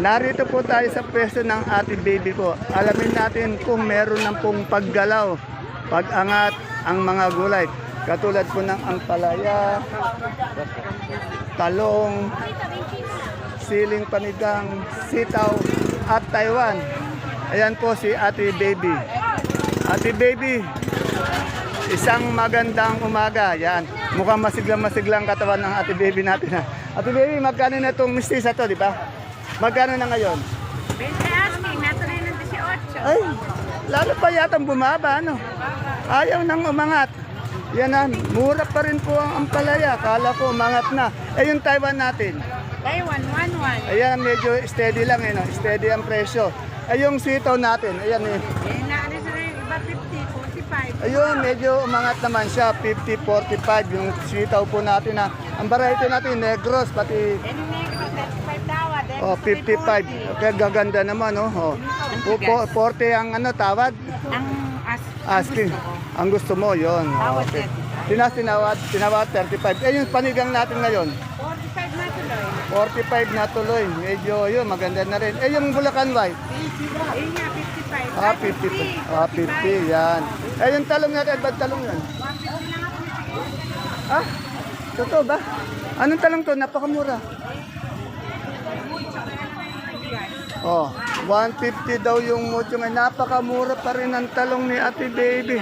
Narito po tayo sa pwesto ng ate baby ko. Alamin natin kung meron ng pong paggalaw, pag-angat ang mga gulay. Katulad po ng ampalaya, talong, siling panigang, sitaw, at Taiwan. Ayan po si ate baby. Ate baby, isang magandang umaga. Yan. Mukhang masiglang-masiglang katawan ng ate baby natin. Ha? Ate baby, magkano na itong mistisa to, di ba? Magkano na ngayon? 20 asking, nasa rin ng 18. Ay, lalo pa yatang bumaba, ano? Ayaw nang umangat. Yan na, mura pa rin po ang ampalaya. Kala ko umangat na. Eh, yung Taiwan natin. Taiwan, 1-1. Ayan, medyo steady lang, eh, no? steady ang presyo. Ay, yung sitaw natin, ayan eh. Eh, naalis na iba 50, 45. Ayun, medyo umangat naman siya, 50, 45, yung sitaw po natin na. Ang variety natin, negros, pati Eh, negro, 35 tawad. Eh, oh, 55. Okay, gaganda naman, oh. oh. Po- po- 40 ang ano, tawad. Ang as, Asking. Ang gusto mo, yon. Tawad Okay. Tinas, tinawad, tinawad, 35. Eh, yung panigang natin ngayon, 45 na tuloy. 45 na tuloy. Medyo, yun, maganda na rin. Eh, yung Bulacan White, Eh, nga, 55. ah, 50. Ah, 50, yan. Eh, yung talong natin, bad talong yan. Ah, totoo ba? Anong talong to? Napakamura. Oh, 150 daw yung mucho ngayon. Napakamura pa rin ang talong ni Ate Baby.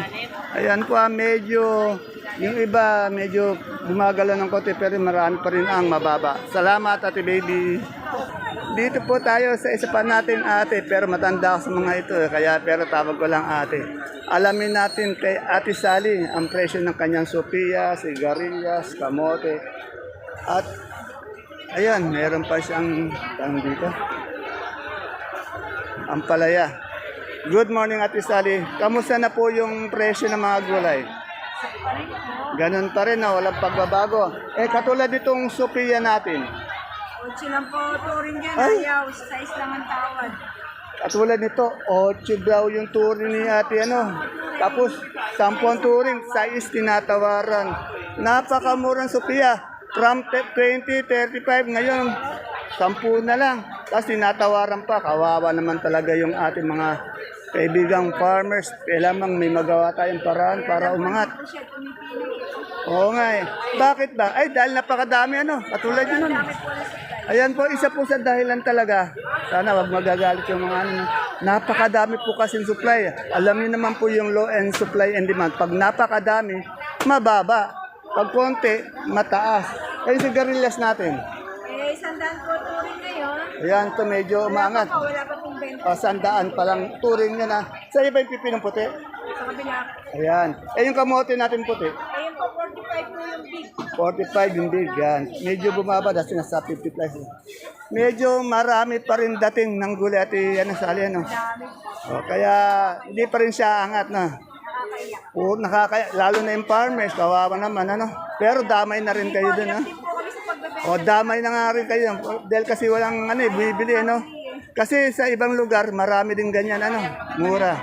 Ayan po ah, medyo, yung iba medyo gumagalaw ng konti pero marami pa rin ang mababa. Salamat Ate Baby. Dito po tayo sa isa pa natin ate pero matanda ako sa mga ito eh, kaya pero tawag ko lang ate. Alamin natin kay Ate Sally ang presyo ng kanyang Sophia, sigarilyas, kamote at ayan meron pa siyang tawag dito ang palaya. Good morning, Ate Sally. Kamusta na po yung presyo ng mga gulay? Ganun pa rin na walang pagbabago. Eh, katulad itong Sophia natin. 8 lang po, turing yan. Ay! Ayaw, size lang ang tawad. Katulad nito, 8 daw yung turing ni ate ano. Tapos, 10 ang turing, size tinatawaran. Napakamurang Sophia. From 20, 35, ngayon, 10 na lang. Tapos tinatawaran pa. Kawawa naman talaga yung ating mga kaibigang farmers. Kailangan may magawa tayong paraan para umangat. Oo nga eh. Bakit ba? Ay, dahil napakadami ano. Katulad yun nun. Ayan po, isa po sa dahilan talaga. Sana wag magagalit yung mga ano. Napakadami po kasing supply. Alam niyo naman po yung low end supply and demand. Pag napakadami, mababa. Pag konti, mataas. Kaya yung sigarilyas natin. Ayan, to medyo umangat. Ako, wala pa pong benta O, sandaan pa lang. Turing niya na. Sa iba yung pipi ng puti. sa kabila. Ayan. Eh, yung kamote natin puti. Ayun po, 45 po yung big. 45 yung big yan. Medyo bumaba dahil nasa 50 plus. Medyo marami pa rin dating ng gulay at ano, sali ano. O, kaya hindi pa rin siya angat na. Nakakaiyak. O, nakakaya, lalo na yung farmers, kawawa naman ano. Pero damay na rin kayo dun ha. Kami sa pagbebenta. O damay na nga rin kayo. Dahil kasi walang ano eh, bibili ano. Kasi sa ibang lugar, marami din ganyan ano. Mura.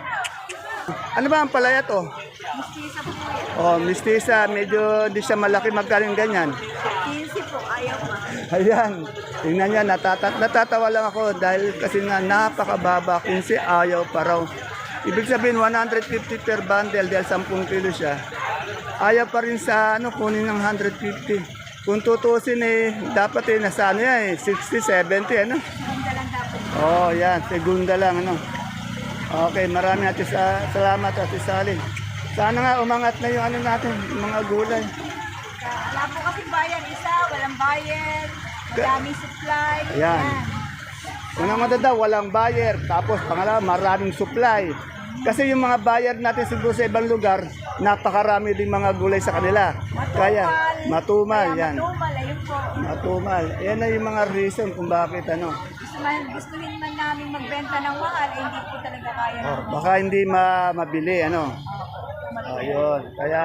Ano ba ang palaya to? Mistisa po yan. O, mistisa, medyo hindi siya malaki magkaling ganyan. 15 po, ayaw pa. Ayan. Tingnan niya, natata natatawa lang ako dahil kasi nga napakababa. 15 ayaw pa raw. Ibig sabihin, 150 per bundle dahil 10 kilo siya. Ayaw pa rin sa ano, kunin ng 150. Kung tutusin eh, dapat eh, nasa ano yan eh, 60, 70, ano? Oh, yan, segunda lang, ano? Okay, marami ate sa salamat ate Sally. Sana nga umangat na yung ano natin, yung mga gulay. Wala po kasi bayan isa, walang bayan, madaming supply. Ayan. Unang madada, walang buyer. Tapos pangalawa, maraming supply. Kasi yung mga buyer natin siguro sa ibang lugar, napakarami din mga gulay sa kanila. Kaya, matumal, yan. Matumal, ayun po. Matumal. Yan na yung mga reason kung bakit ano. Gusto man, gustuhin man namin magbenta ng mahal, eh, hindi po talaga kaya. Oh, baka hindi ma mabili, ano. Ayun. Kaya,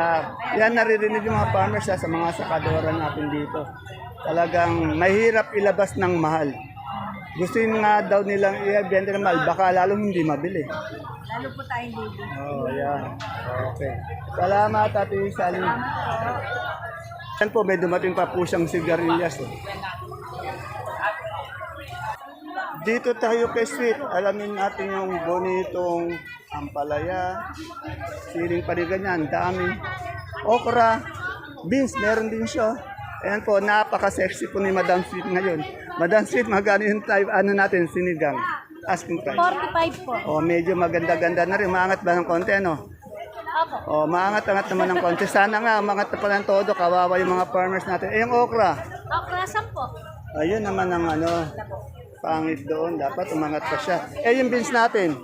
yan naririnig yung mga farmers ha, sa mga sakadora natin dito. Talagang mahirap ilabas ng mahal. Gusto yun nga daw nilang i-benta ng mahal, baka lalong hindi mabili. Lalo po tayong baby. Oh, yan. Okay. Salamat, Ate Sally. Yan po, may dumating pa po siyang sigarilyas. Oh. Dito tayo kay Sweet. Alamin natin yung bonitong ampalaya, siling paniganyan, dami. Okra, beans, meron din siya. Ayan po, napaka-sexy po ni Madam Sweet ngayon. Madam Sweet, magkano yung type, ano natin, sinigang? Asking price. 45 po. O, medyo maganda-ganda na rin. Maangat ba ng konti, ano? Opo. O, maangat-angat naman ng konti. Sana nga, maangat na pala ng todo. Kawawa yung mga farmers natin. Eh, yung okra. Okra, 10 po. Ayun naman ang ano, pangit doon. Dapat umangat pa siya. Eh, yung beans natin.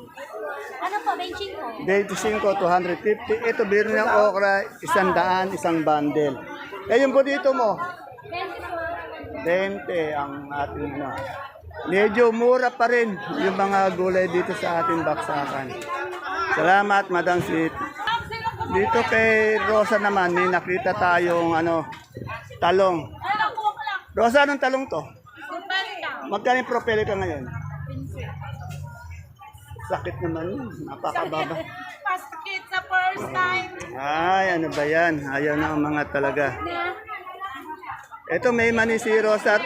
Ano po, benching po? 25, 250. Ito, biro ng okra, isang daan, isang bundle. Eh, yung dito mo, 20 ang ating ano. Medyo mura pa rin yung mga gulay dito sa ating baksakan. Salamat, Madam Sweet. Dito kay Rosa naman, may nakita tayong ano, talong. Rosa, anong talong to? Magkano yung propelli ka ngayon? Sakit naman yun. Napakababa. Paskit sa first time. Ay, ano ba yan? Ayaw na ang mga talaga. Ito may mani si Rosa.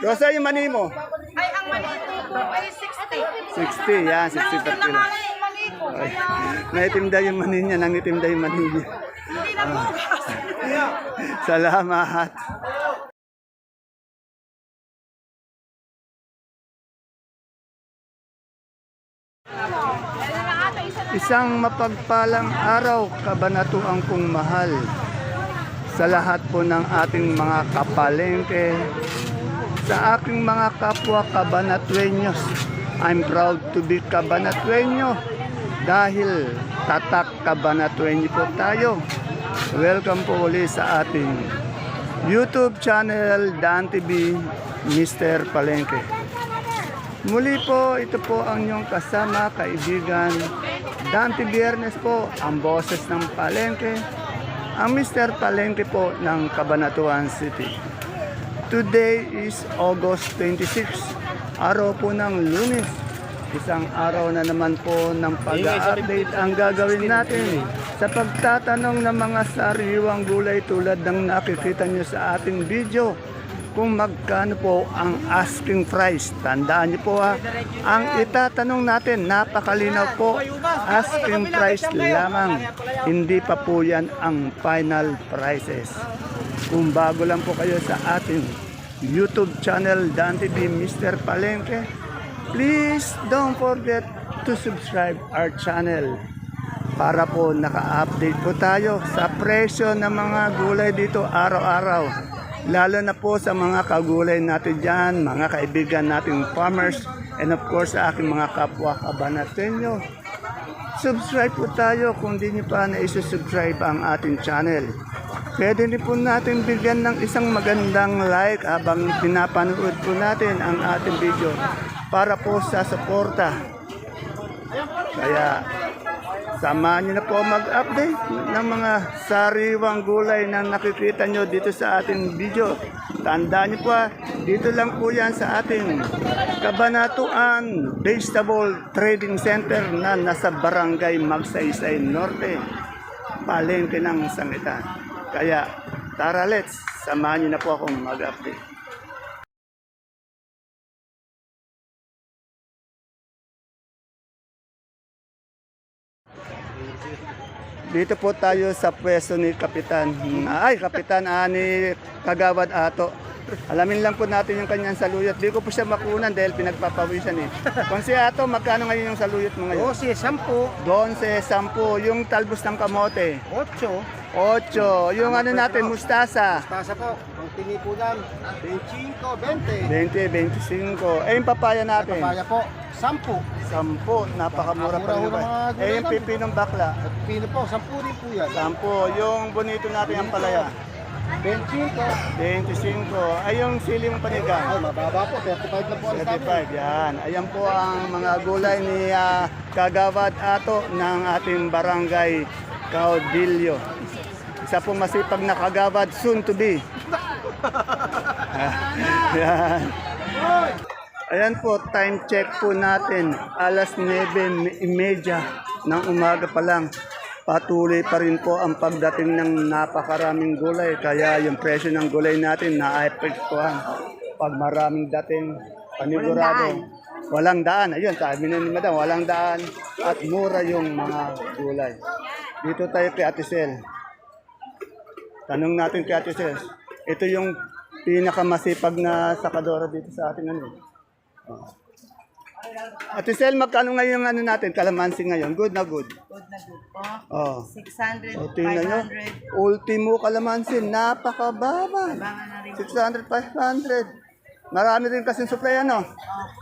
Rosa, yung mani mo? Ay, ang manito po ay 60. 60, yan, 60 per kilo. nga yung mani ko. Ay, Kaya, naitimda yung mani niya, nangitimda yung mani niya. bukas. Salamat. Isang mapagpalang araw, kabanatuang kong mahal. Sa lahat po ng ating mga kapalengke, sa aking mga kapwa kabanatuenyos, I'm proud to be kabanatuenyo dahil tatak kabanatuenyo po tayo. Welcome po ulit sa ating YouTube channel Dan TV Mr. Palengke. Muli po, ito po ang inyong kasama, kaibigan. Dante Biernes po, ang boses ng Palengke. Ang Mr. Palengke po ng Cabanatuan City. Today is August 26, araw po ng lunes. Isang araw na naman po ng pag-update ang gagawin natin sa pagtatanong ng mga sariwang gulay tulad ng nakikita nyo sa ating video kung magkano po ang asking price. Tandaan niyo po ha, ang itatanong natin, napakalinaw po, asking price lamang. Hindi pa po yan ang final prices. Kung bago lang po kayo sa ating YouTube channel, Dan TV Mr. Palengke, please don't forget to subscribe our channel para po naka-update po tayo sa presyo ng mga gulay dito araw-araw. Lalo na po sa mga kagulay natin dyan, mga kaibigan nating farmers, and of course sa aking mga kapwa kabanatenyo. Subscribe po tayo kung di nyo pa na-subscribe ang ating channel. Pwede din po natin bigyan ng isang magandang like habang pinapanood po natin ang ating video para po sa suporta. Kaya Samahan niyo na po mag-update ng mga sariwang gulay na nakikita nyo dito sa ating video. Tandaan niyo po, ah, dito lang po yan sa ating Kabanatuan Vegetable Trading Center na nasa Barangay Magsaysay Norte, palengke ng sangitan. Kaya tara let's, samahan niyo na po akong mag-update. Dito po tayo sa pwesto ni Kapitan. Ay, Kapitan ah, ni Kagawad Ato. Alamin lang po natin yung kanyang saluyot. Di ko po siya makunan dahil pinagpapawisan eh. Kung si Ato, magkano ngayon yung saluyot mo ngayon? 12, 10, 12, 10. Yung talbos ng kamote. 8, 8. Yung ano natin, mustasa. tasa po, ang tinipunan, 25, 20, 20. 25. Eh, yung papaya natin. Papaya po, 10. 10. Napakamura pa rin Eh, yung pipinong bakla. At pino po, 10 rin po yan. 10. Yung bonito natin ang palaya. 25. 25. Ay, yung siling panigang. Ay, mababa po, 35 na po ang sabi. 35, yan. Ayan po ang mga gulay ni ah, Kagawad Ato ng ating barangay Caudillo. Isa pong masipag na kagawad, soon to be. yan. Ayan po, time check po natin. Alas 9.30 ng umaga pa lang. Patuloy pa rin po ang pagdating ng napakaraming gulay. Kaya yung presyo ng gulay natin naapektuhan. pag maraming dating panigurado. Walang daan. Ayun, sabi na ni Madam, walang daan at mura yung mga gulay. Dito tayo kay Ate Sel. Tanong natin kay Ate Sel. Ito yung pinakamasipag na sakadora dito sa ating ano. Oh. Ate Sel, magkano ngayon yung ano natin? Kalamansi ngayon. Good na good. Good na good po. Oh. 600, O, tingnan nyo. 500. Ultimo kalamansi, napakababa. Baka na rin. 600, 500. Marami rin kasing supply ano.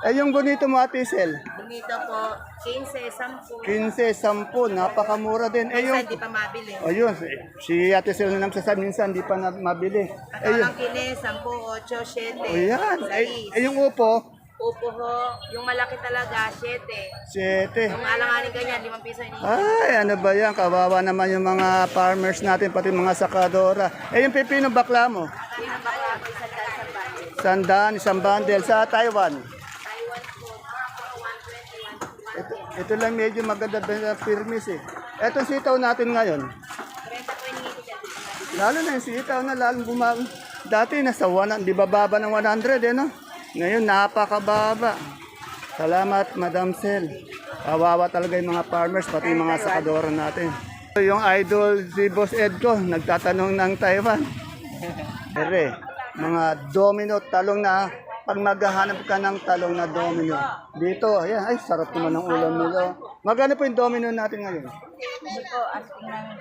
Eh yung bonito mo Ate Sel, Dito po, 15, 10. 15, 10, napakamura din. Eh yung, Minsan di pa mabili. o yun, si, Ate Sel na nagsasabi minsan, di pa na mabili. At Eh yun, walang kini, 10, 8, 7. o yan. Eh, eh yung upo, Upo ho, yung malaki talaga, 7. 7. Yung alanganin ganyan, 5 piso ini. Ay, ano ba yan? Kawawa naman yung mga farmers natin, pati mga sakadora. Eh, yung pipino bakla mo? Yung bakla ko isang sa. Sandaan, isang bundle sa Taiwan. Taiwan po, mga 120, 120. Ito, ito lang medyo maganda na firmis eh. Etong sitaw natin ngayon. 30 po yung ngiti dyan. Lalo na yung sitaw na lalong bumago. Dati nasa 100, di ba baba ng 100 eh no? Ngayon napakababa. Salamat Madam Sel. Kawawa talaga yung mga farmers, pati yung mga sakadora natin. Yung idol si Boss Edco, nagtatanong ng Taiwan. Ere, mga domino, talong na pag maghahanap ka ng talong na domino. Dito, ayan, ay sarap naman ng ulam nila. Magkano po yung domino natin ngayon? Hindi po, asking namin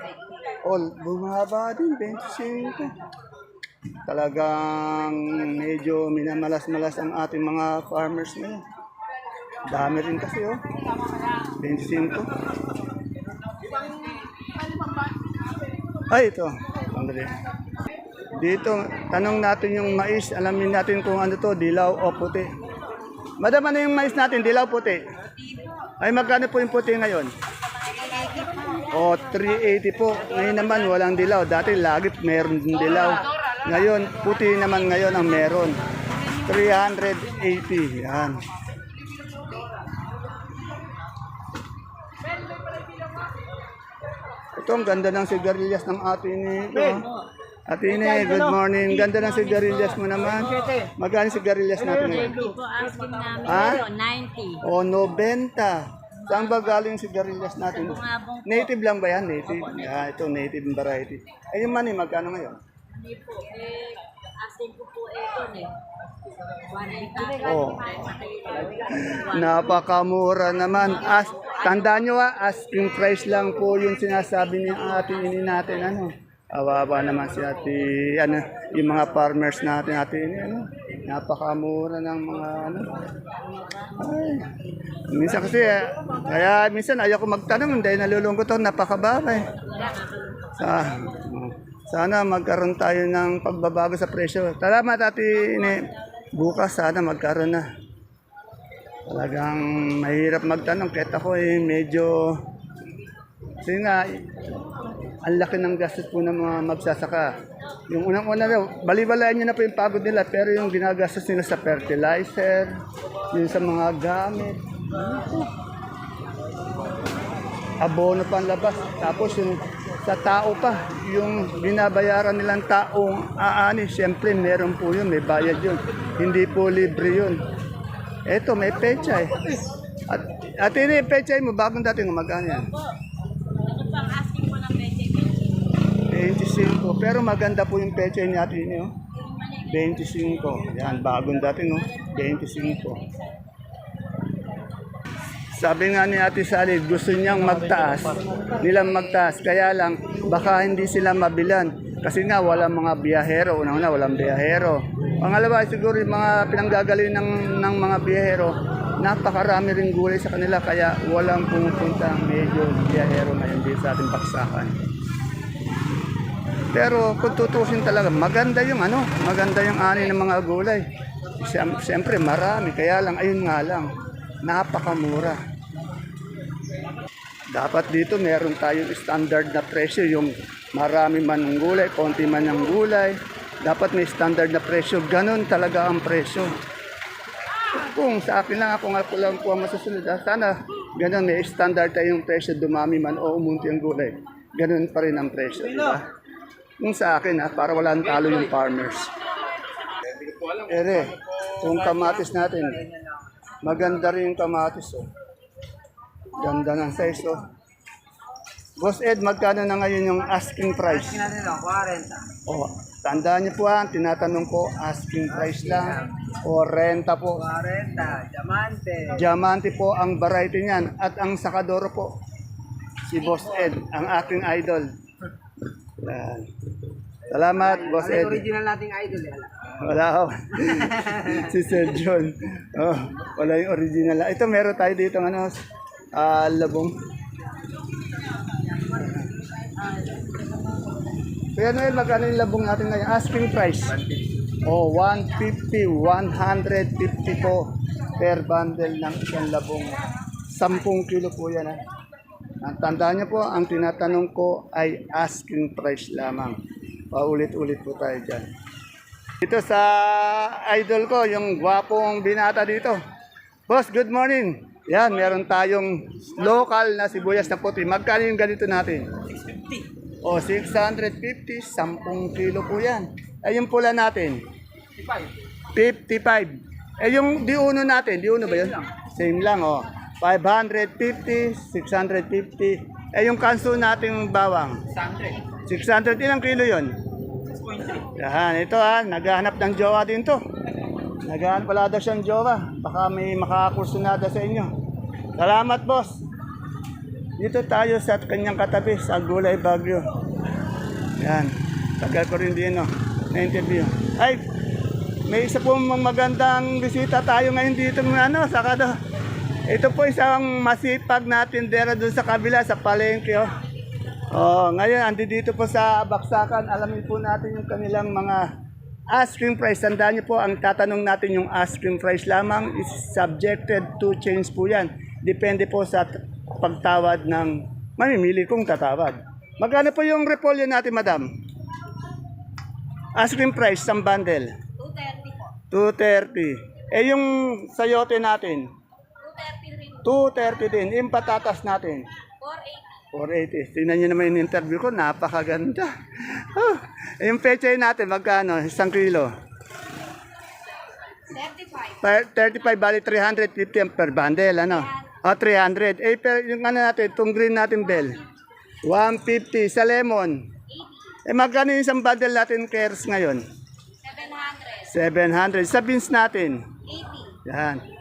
20. All, bumaba din, 25. Talagang medyo minamalas-malas ang ating mga farmers ngayon. Dami rin kasi, oh. 25. Ay, ito. Sandali. Dito, tanong natin yung mais. Alamin natin kung ano to, dilaw o puti. Madam, ano yung mais natin? Dilaw puti? Ay, magkano po yung puti ngayon? O, 380 po. Ngayon naman, walang dilaw. Dati, lagi meron din dilaw. Ngayon, puti naman ngayon ang meron. 380. Yan. Ito, ang ganda ng sigarilyas ng atin ni... Atine, good morning. Ganda ng sigarilyas mo naman. Magkano sigarilyas natin ngayon? po, asking namin Ha? 90. O, 90. Saan ba galing yung sigarilyas natin? Native lang ba yan? Native. Yeah, ito native variety. Eh, yung money, magkano ngayon? Hindi po, eh, asking ko po ito eh. 180. Oh. Napakamura naman. As, tandaan nyo ha, asking price lang po yung sinasabi ni ating ini natin. Ano? Awawa naman si ate, ano, yung mga farmers natin, ate ano, napakamura ng mga, ano. Ay, minsan kasi, eh, kaya minsan ayaw ko magtanong dahil nalulungkot ako, napakababa eh. Sa, sana magkaroon tayo ng pagbabago sa presyo. Salamat ate ini. Bukas sana magkaroon na. Talagang mahirap magtanong. Kahit ako eh medyo... Kasi nga, ang laki ng gastos po ng mga magsasaka. Yung unang-una daw, balibalaan nyo na po yung pagod nila, pero yung ginagastos nila sa fertilizer, yung sa mga gamit, abono pa ang labas. Tapos yung sa tao pa, yung binabayaran nilang taong aani, siyempre meron po yun, may bayad yun. Hindi po libre yun. Eto, may pecha eh. At, at ini, pecha mo, bagong dating magkano yan po ang asking ko ng 20. 25. Pero maganda po yung pecha ate ini, oh. 25. Yan, bagong dating, oh. 25. Sabi nga ni Ate Sally, gusto niyang magtaas, nilang magtaas. Kaya lang, baka hindi sila mabilan. Kasi nga, walang mga biyahero. Una-una, walang biyahero. Pangalawa, siguro yung mga pinanggagaling ng, ng mga biyahero, napakarami rin gulay sa kanila. Kaya walang pumupunta medyo biyahero ngayon dito sa ating baksakan. Pero kung tutusin talaga, maganda yung ano, maganda yung ani ng mga gulay. Siyem- Siyempre marami, kaya lang, ayun nga lang, napakamura. Dapat dito meron tayong standard na presyo, yung marami man ng gulay, konti man ng gulay. Dapat may standard na presyo, ganun talaga ang presyo. Kung sa akin lang, ako nga po lang po ang masusunod, ah, sana ganun may standard tayong presyo, dumami man o umunti ang gulay. Ganun pa rin ang presyo, di ba? Kung sa akin, ha, para walang talo yung farmers. Ere, Yung kamatis natin. Maganda rin yung kamatis. Oh. Ganda ng size. Oh. Boss Ed, magkano na ngayon yung asking price? natin lang, 40. Oh, tandaan niyo po ha, tinatanong ko, asking price lang o renta po. 40, diamante. Diamante po ang variety niyan at ang sakadoro po si Boss Ed, ang aking idol. Yan. Salamat, Boss Ed. original nating idol eh. ala? Wala ako. si Sir John. Oh, wala yung original. Ito meron tayo dito ng ano, ah, labong. Kaya Noel, magkano yung labong natin ngayon? Asking price. Oh, 150, 150 po per bundle ng isang labong. 10 kilo po yan. Ha? Ang tandaan niyo po, ang tinatanong ko ay asking price lamang. Paulit-ulit po tayo dyan. Dito sa idol ko, yung gwapong binata dito. Boss, good morning. Yan, meron tayong local na sibuyas na puti. Magkano yung ganito natin? 650. O, 650, 10 kilo po yan. Ay, yung pula natin? 55. Eh, yung di uno natin, di uno ba yun? Same lang, oh. 550, 650. Eh, yung kanso nating bawang? 600. 600, ilang kilo yun? Yan, ito ha, naghahanap ng jowa din to. Naghahanap pala daw siyang jowa. Baka may makakursunada sa inyo. Salamat, boss. Dito tayo sa kanyang katabi, sa Gulay Bagyo. Yan, tagal ko rin din, no, na-interview. Ay, may isa pong magandang bisita tayo ngayon dito ng ano, sa kado. Ito po isang masipag natin dera doon sa kabila, sa palengke, oh. Oh, ngayon andi dito po sa Baksakan. Alamin po natin yung kanilang mga asking price. Tandaan niyo po, ang tatanong natin yung asking price lamang is subjected to change po yan. Depende po sa pagtawad ng mamimili kung tatawad. Magkano po yung repolyo natin, madam? Asking price, isang bundle. 230 po. 230. Eh yung sayote natin, 230 rin. 230 din. Yung patatas natin, 480. 480. Tingnan nyo naman yung interview ko, napakaganda. Oh, yung pechay natin, magkano? Isang kilo. 35. Pa- 35 bali 350 ang per bundle, ano? O, 300. Eh, per, yung ano natin, itong green natin bell. 150 sa lemon. 80. Eh, magkano yung isang bundle natin cares ngayon? 700. 700. Sa beans natin. 80. Yan.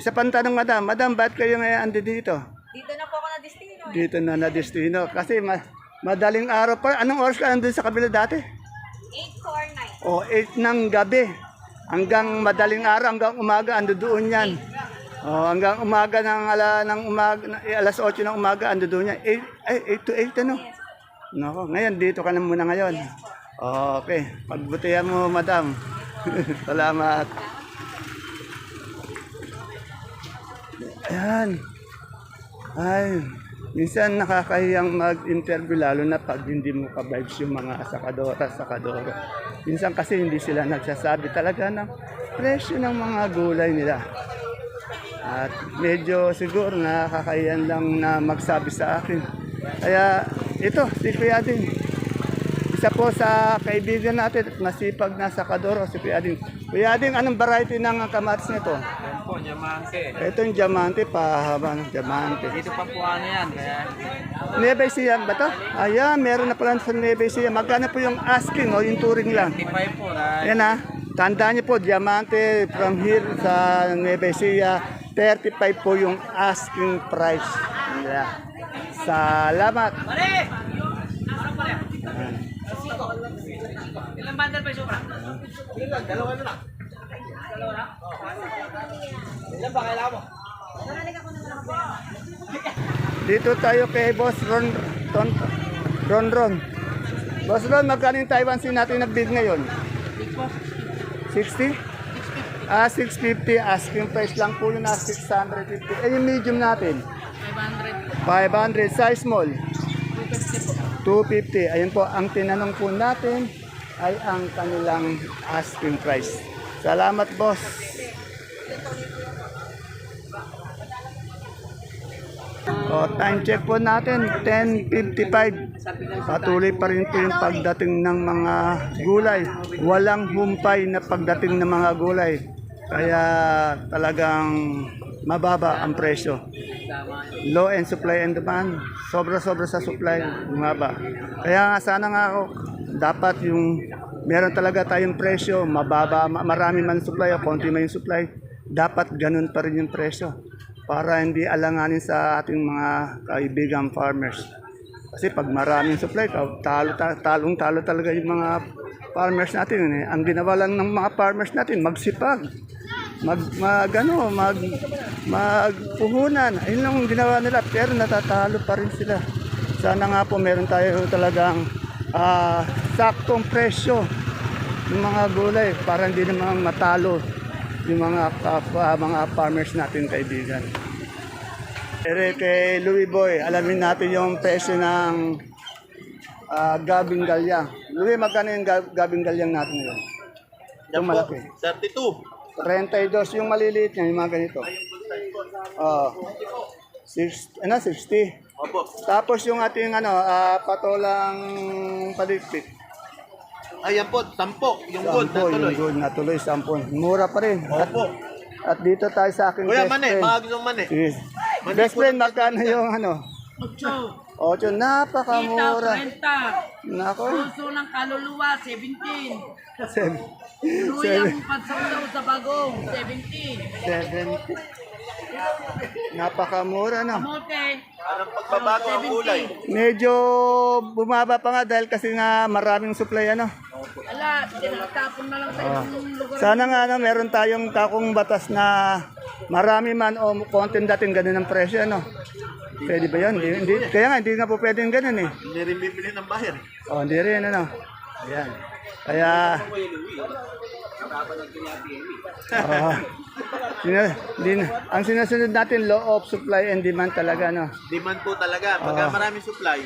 Isa pang tanong, madam. Madam, ba't kayo ngayon andi dito? Dito na po ako na destino. eh. Dito na na destino. Kasi ma- madaling araw pa. Anong oras ka nandun sa kabila dati? 849. O 8 ng gabi. Hanggang madaling araw, hanggang umaga, ando doon yan. O, hanggang umaga ng, ala, ng umaga, eh, alas 8 ng umaga, ando doon yan. 8, ay, 8 to 8 ano? Nako, ngayon, dito ka na muna ngayon. Okay, pagbutihan mo, madam. Salamat. Ayan. Ay, minsan nakakahiyang mag-interview lalo na pag hindi mo ka-vibes yung mga sakadora, sakadoro. Minsan kasi hindi sila nagsasabi talaga ng presyo ng mga gulay nila. At medyo siguro nakakahiyan lang na magsabi sa akin. Kaya ito, si Kuya din. Isa po sa kaibigan natin at masipag na sakadoro, si Kuya Ading. Kuya Ading, anong variety ng kamatis nito? Po, diamante. Ito yung diamante, pahaba ng diamante. Dito pa po ano yan, kaya Nueva Ecija ba to? Ayan, meron na pala sa Nueva Ecija. Magkano po yung asking o yung touring lang? 55 po na. Ayan ha. Tandaan niyo po, diamante from here sa Nueva Ecija, 35 po yung asking price. nila. Salamat. Pare! Ano pare? Ilang bundle pa yung sobra? Ilan? Dalawa na lang. Ilan ba kailangan mo? Dito tayo kay Boss Ron Ron Ron. Ron. Boss Ron, magkano yung Taiwan Sea natin nag-bid ngayon? 60? Ah, 650. Asking price lang po yun na 650. Eh, yung medium natin? 500. 500. Size small? 250. Ayun po, ang tinanong po natin ay ang kanilang asking price. Salamat, boss. O, time check po natin, 10.55. Patuloy pa rin po yung pagdating ng mga gulay. Walang humpay na pagdating ng mga gulay. Kaya talagang mababa ang presyo. Low and supply and demand. Sobra-sobra sa supply, bumaba. Kaya nga sana nga ako, dapat yung meron talaga tayong presyo, mababa, ma- marami man supply o konti man yung supply, dapat ganun pa rin yung presyo para hindi alanganin sa ating mga kaibigan farmers. Kasi pag maraming supply, ta- talo, ta- talong talo talaga yung mga farmers natin. Eh. Ang ginawa lang ng mga farmers natin, magsipag. Mag, mag, ano, mag, magpuhunan. Ayun lang ang ginawa nila, pero natatalo pa rin sila. Sana nga po meron tayo talagang ah, saktong presyo ng mga gulay para hindi naman matalo yung mga kapwa, mga farmers natin kaibigan. Pero kay Louis Boy, alamin natin yung presyo ng ah, gabing galyang. Louis, magkano yung gab- gabing galyang natin ngayon? Yung malaki. 32. 32 yung maliliit niya, yung mga ganito. Oh. Six, ano, 60. Opo. Tapos yung ating ano, ah, patolang paligpit. Ayan po, 10. Yung good na tuloy. yung good na tuloy, sampo. Mura pa rin. At, Opo. at dito tayo sa aking Kuya best Mane, friend. gusto mane. Yes. Mani Best friend, magkano yung ano? Ocho. Ocho, napakamura. Kita, 30. Nako. Puso ng kaluluwa, 17. Seven. Luyang pansaw sa bagong, 17. Seven. Napakamura na. Kamote, Anong pagbabago ang kulay? Medyo bumaba pa nga dahil kasi nga maraming supply ano. ala, tinatapon na lang sa ibang lugar. Sana nga ano, meron tayong takong batas na marami man o konting dating ganun ang presyo ano. Pwede ba yun? Hindi, hindi, kaya nga, hindi nga po pwedeng ganun eh. Hindi rin bibili ng bayan. O, hindi rin ano. Ayan. Kaya... Oo. Sina- din, ang sinasunod natin, law of supply and demand talaga, no? Demand po talaga. Pagka maraming supply,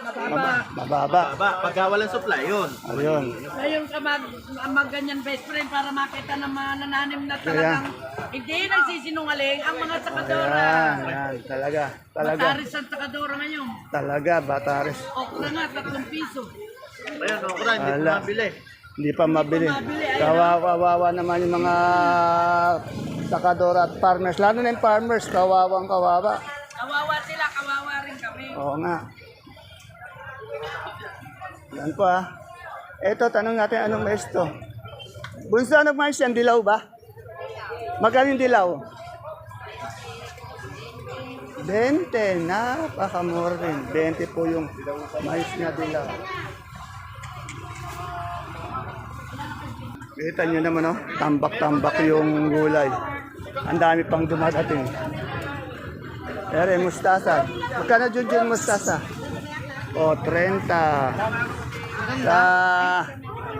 Maba- mababa. baba. Pagka walang supply, yun. Ayun. Ngayon ka mag, mag ganyan best friend para makita ng mga nananim na talagang hindi nagsisinungaling ang mga sakadora. Ayan, ayan. Talaga. Talaga. Mataris ang sakadora ngayon. Talaga, Batares. Okra nga, 3 piso. Ayun, okra, hindi po Ala. mabili. Hindi pa mabili. mabili, ayun. Kawawa naman yung mga sakadora at farmers. Lalo na yung farmers, kawawang kawawa. Kawawa sila, kawawa rin kami. Oo nga. Yan po ah. Eto, tanong natin anong mais to. Bunso, anong mais yan? Dilaw ba? Magaling dilaw? 20. Napakamura rin. 20 po yung mais na dilaw. Kita nyo naman, oh. Tambak-tambak yung gulay. Ang dami pang dumadating. Ere, mustasa. Magkano dyan dyan mustasa? O, 30. Sa,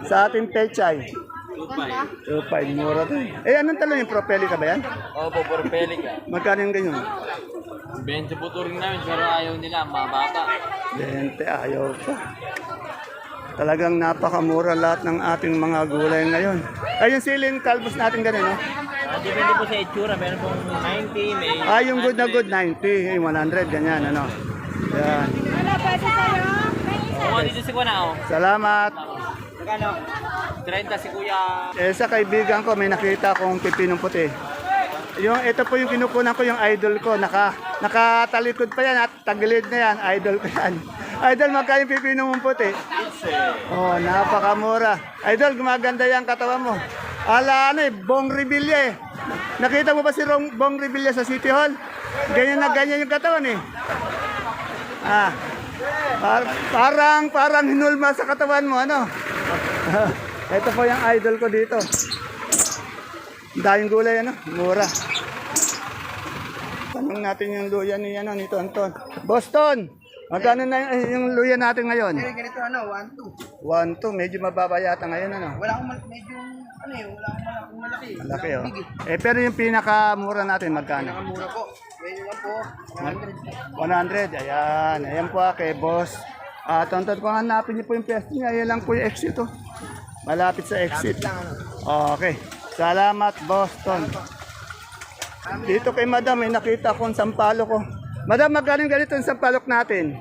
sa ating pechay. 2.5. mura to. Eh, anong talo yung propeli ka ba yan? Opo, porpeli ka. Magkano yung ganyan? 20 po turing namin pero ayaw nila, mababa. 20, ayaw pa. Talagang napakamura lahat ng ating mga gulay ngayon. Ay, yung siling kalbos natin ganun, no? Ah, depende po sa itsura, meron pong 90, may... Ah, yung good na good, 90. Eh, 100, ganyan, ano? Yan. Kung dito si Kuya oh. Salamat. Magkano? 30 si Kuya. Eh, sa kaibigan ko, may nakita akong pipinong puti. Yung, ito po yung kinukunan ko, yung idol ko. Naka, nakatalikod pa yan at tagilid na yan. Idol ko yan. Idol, magkano yung pipinong mong puti? Oh, napakamura. Idol, gumaganda yan katawan mo. Ala, ano eh, Bong Revilla eh. Nakita mo ba si Rong, Bong Revilla sa City Hall? Ganyan na ganyan yung katawan eh. Ah, par- parang, parang hinulma sa katawan mo, ano? Ito po yung idol ko dito. Ang daming gulay, ano? Mura. Tanong natin yung luya ni, ano, ni Tonton. Boston! Magkano na yung, yung luya natin ngayon? Ganito ano, 1, 2. 1, 2. Medyo mababa yata ngayon, ano? Wala akong mal- medyo, ano eh, wala akong mal- malaki. Malaki, oh. Eh, pero yung pinakamura natin, magkano? Mura po. Medyo lang po, 100. 100. Ayan. Ayan po, ah, kay boss. Ah, tonton ko hanapin niyo po yung pwesto niya. Ayan lang po yung exit, oh. Malapit sa exit. Okay. Salamat, Boston. Dito kay Madam, may nakita akong sampalo ko. Madam, magkano ganito yung sampalok natin?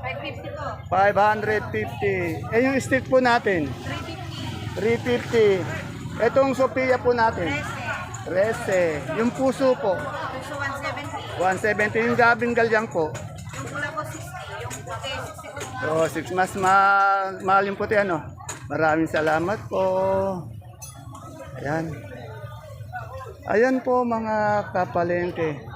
550 po. 550. Eh, yung stick po natin? 350. Itong Sophia po natin? 13. Yung puso po, So, 170. 170. Yung gabing galyang po. Yung pula po 60. Yung puti 60. So, six mas ma mahal yung puti ano. Maraming salamat po. Ayan. Ayan po mga kapalengke.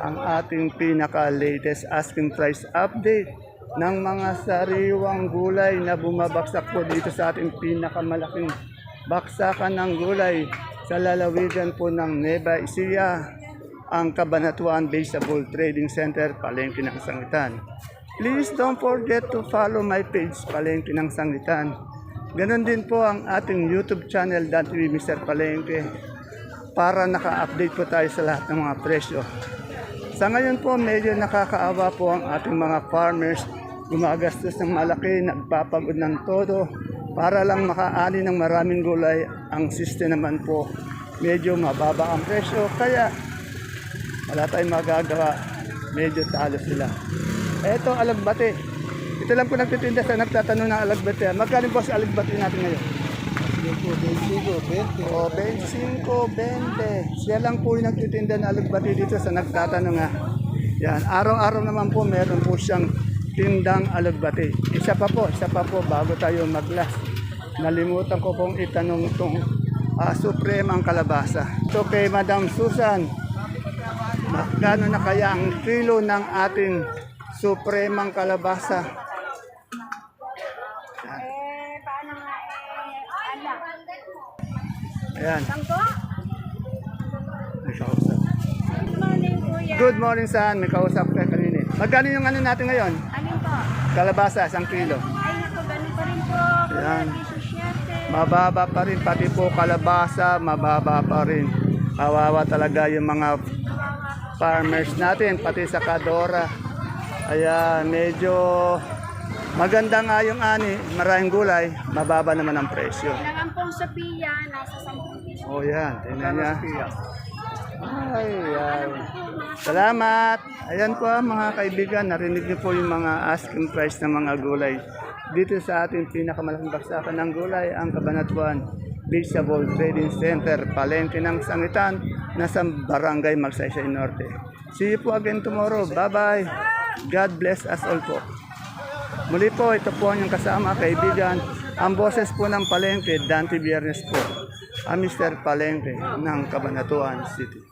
Ang ating pinaka-latest asking price update ng mga sariwang gulay na bumabaksak po dito sa ating pinakamalaking baksakan ng gulay sa lalawigan po ng Nueva Ecija, ang Kabanatuan Baseball Trading Center, Palengke ng Sangitan. Please don't forget to follow my page, Palengke ng Sangitan. Ganon din po ang ating YouTube channel, Dante Mr. Palengke, para naka-update po tayo sa lahat ng mga presyo. Sa ngayon po, medyo nakakaawa po ang ating mga farmers. Gumagastos ng malaki, nagpapagod ng todo para lang makaani ng maraming gulay. Ang system naman po, medyo mababa ang presyo. Kaya wala tayong magagawa. Medyo talo sila. Eto, alagbate. Ito lang po nagtitinda sa nagtatanong ng alagbate. Magkano po sa alagbate natin ngayon? O, 25, 20. Siya lang po yung nagtitinda ng alagbate dito sa nagtatanong nga. Yan, araw-araw naman po meron po siyang tindang alagbate. Isa pa po, isa pa po bago tayo mag-last. Nalimutan ko pong itanong itong uh, supremang kalabasa. Ito kay Madam Susan. Magkano na kaya ang kilo ng ating supremang kalabasa? Eh, paano nga eh, ala. Ayan. Good morning, kuya. Good morning, San. May kausap ka kanina. Magkano yung ano natin ngayon? Alin po? Kalabasa, isang kilo. Ay, naku, ganun pa rin po. Ayan. Kuya, 17. Mababa pa rin, pati po kalabasa, mababa pa rin. Kawawa talaga yung mga farmers natin, pati sa Kadora. Ayan, medyo maganda nga yung ani, maraming gulay, mababa naman ang presyo. Nangampong Sophia, nasa 10 piso. Oh, yan, tingnan niya. Ay, ay. Salamat. Ayan po mga kaibigan, narinig niyo po yung mga asking price ng mga gulay. Dito sa ating pinakamalaking baksakan ng gulay, ang Kabanatuan Vegetable Trading Center, Palengke ng Sangitan, nasa Barangay Magsaysay Norte. See you po again tomorrow. Bye-bye. God bless us all po. Muli po, ito po ang kasama, kaibigan. Ang boses po ng Palengke, Dante Biernes po. Ang Mr. Palengke ng Cabanatuan City.